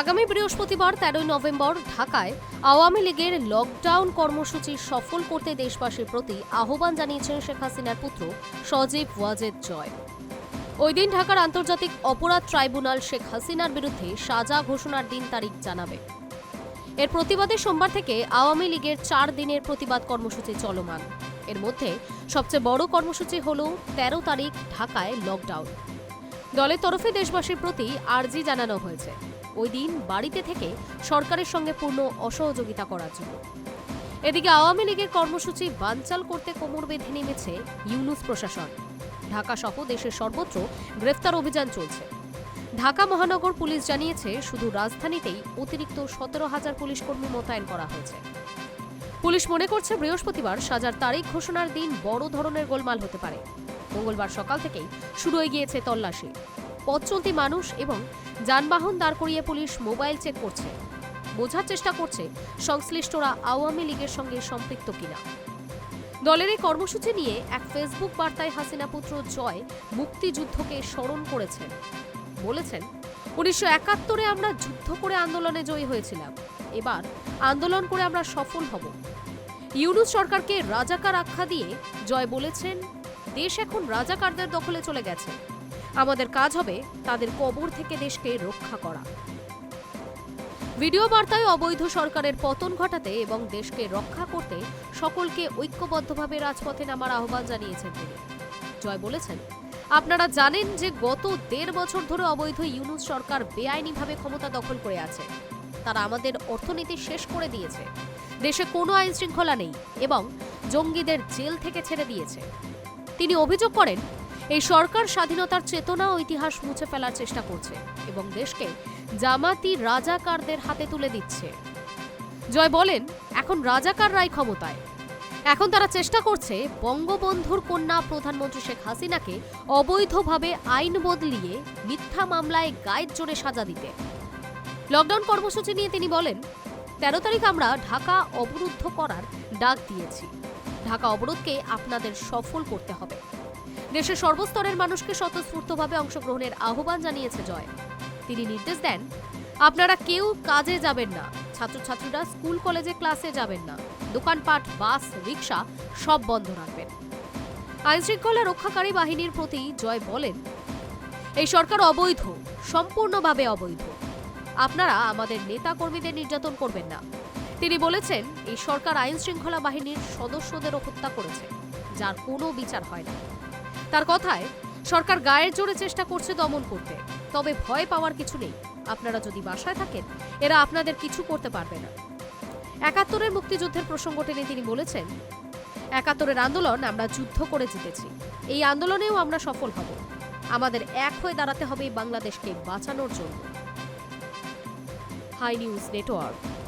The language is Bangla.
আগামী বৃহস্পতিবার তেরোই নভেম্বর ঢাকায় আওয়ামী লীগের লকডাউন কর্মসূচি সফল করতে দেশবাসীর প্রতি আহ্বান জানিয়েছেন শেখ হাসিনার পুত্র সজীব ওয়াজেদ জয়। ওই দিন ঢাকার আন্তর্জাতিক অপরাধ ট্রাইব্যুনাল শেখ হাসিনার বিরুদ্ধে সাজা ঘোষণার দিন তারিখ জানাবে। এর প্রতিবাদে সোমবার থেকে আওয়ামী লীগের চার দিনের প্রতিবাদ কর্মসূচি চলমান। এর মধ্যে সবচেয়ে বড় কর্মসূচি হল তেরো তারিখ ঢাকায় লকডাউন। দলের তরফে দেশবাসীর প্রতি আর্জি জানানো হয়েছে। ওই দিন বাড়িতে থেকে সরকারের সঙ্গে পূর্ণ অসহযোগিতা করার জন্য। এদিকে আওয়ামী লীগের কর্মসূচি বানচাল করতে কোমর বেঁধে নেমেছে ইউনুস প্রশাসন। ঢাকা সহ দেশের সর্বত্র গ্রেফতার অভিযান চলছে। ঢাকা মহানগর পুলিশ জানিয়েছে, শুধু রাজধানীতেই অতিরিক্ত সতেরো হাজার পুলিশ কর্মী মোতায়েন করা হয়েছে। পুলিশ মনে করছে, বৃহস্পতিবার সাজার তারিখ ঘোষণার দিন বড় ধরনের গোলমাল হতে পারে। মঙ্গলবার সকাল থেকেই শুরু হয়ে গিয়েছে তল্লাশি। পথ চলতি মানুষ এবং যানবাহন দাঁড় করিয়ে পুলিশ মোবাইল চেক করছে। বোঝার চেষ্টা করছে সংশ্লিষ্টরা আওয়ামী লীগের সঙ্গে সম্পৃক্ত কিনা। দলের এই কর্মসূচি নিয়ে এক ফেসবুক বার্তায় হাসিনা পুত্র জয় মুক্তিযুদ্ধকে স্মরণ করেছেন। বলেছেন, উনিশশো একাত্তরে আমরা যুদ্ধ করে আন্দোলনে জয়ী হয়েছিলাম। এবার আন্দোলন করে আমরা সফল হব। ইউনুস সরকারকে রাজাকার আখ্যা দিয়ে জয় বলেছেন, দেশ এখন রাজাকারদের দখলে চলে গেছে। আমাদের কাজ হবে তাদের কবর থেকে দেশকে রক্ষা করা। ভিডিও বার্তায় অবৈধ সরকারের পতন ঘটাতে এবং দেশকে রক্ষা করতে সকলকে ঐক্যবদ্ধভাবে রাজপথে নামার আহ্বান জানিয়েছেন তিনি। জয় বলেছেন, আপনারা জানেন যে গত দেড় বছর ধরে অবৈধ ইউনুস সরকার বেআইনিভাবে ক্ষমতা দখল করে আছে। তারা আমাদের অর্থনীতি শেষ করে দিয়েছে। দেশে কোনো আইন শৃঙ্খলা নেই এবং জঙ্গিদের জেল থেকে ছেড়ে দিয়েছে। তিনি অভিযোগ করেন এই সরকার স্বাধীনতার চেতনা ও ইতিহাস মুছে ফেলার চেষ্টা করছে এবং দেশকে জামাতি রাজাকারদের হাতে তুলে দিচ্ছে। জয় বলেন, এখন রাজাকাররাই ক্ষমতায়। এখন তারা চেষ্টা করছে বঙ্গবন্ধুর কন্যা প্রধানমন্ত্রী শেখ হাসিনাকে অবৈধভাবে আইন বদলিয়ে মিথ্যা মামলায় গায়ের জোরে সাজা দিতে। লকডাউন কর্মসূচি নিয়ে তিনি বলেন, তেরো তারিখ আমরা ঢাকা অবরুদ্ধ করার ডাক দিয়েছি। ঢাকা অবরোধকে আপনাদের সফল করতে হবে। দেশের সর্বস্তরের মানুষকে স্বতঃস্ফূর্তভাবে অংশগ্রহণের আহ্বান জানিয়েছে জয়। তিনি নির্দেশ দেন, আপনারা কেউ কাজে যাবেন না, ছাত্রছাত্রীরা স্কুল, কলেজে ক্লাসে যাবেন না, দোকানপাট, বাস, রিক্সা সব বন্ধ রাখবেন। আইনশৃঙ্খলা রক্ষাকারী বাহিনীর প্রতি জয় বলেন, এই সরকার অবৈধ, সম্পূর্ণভাবে অবৈধ। আপনারা আমাদের নেতা কর্মীদের নির্যাতন করবেন না। তিনি বলেছেন, এই সরকার আইনশৃঙ্খলা বাহিনীর সদস্যদেরও হত্যা করেছে, যার কোনো বিচার হয় না। তার কথায়, সরকার গায়ের জোরে চেষ্টা করছে দমন করতে। তবে ভয় পাওয়ার কিছু নেই। আপনারা যদি বাসায় থাকেন, এরা আপনাদের কিছু করতে পারবে না। একাত্তরের মুক্তিযুদ্ধের প্রসঙ্গ টেনে তিনি বলেছেন, একাত্তরের আন্দোলন আমরা যুদ্ধ করে জিতেছি। এই আন্দোলনেও আমরা সফল হব। আমাদের এক হয়ে দাঁড়াতে হবে বাংলাদেশকে বাঁচানোর জন্য। High news network.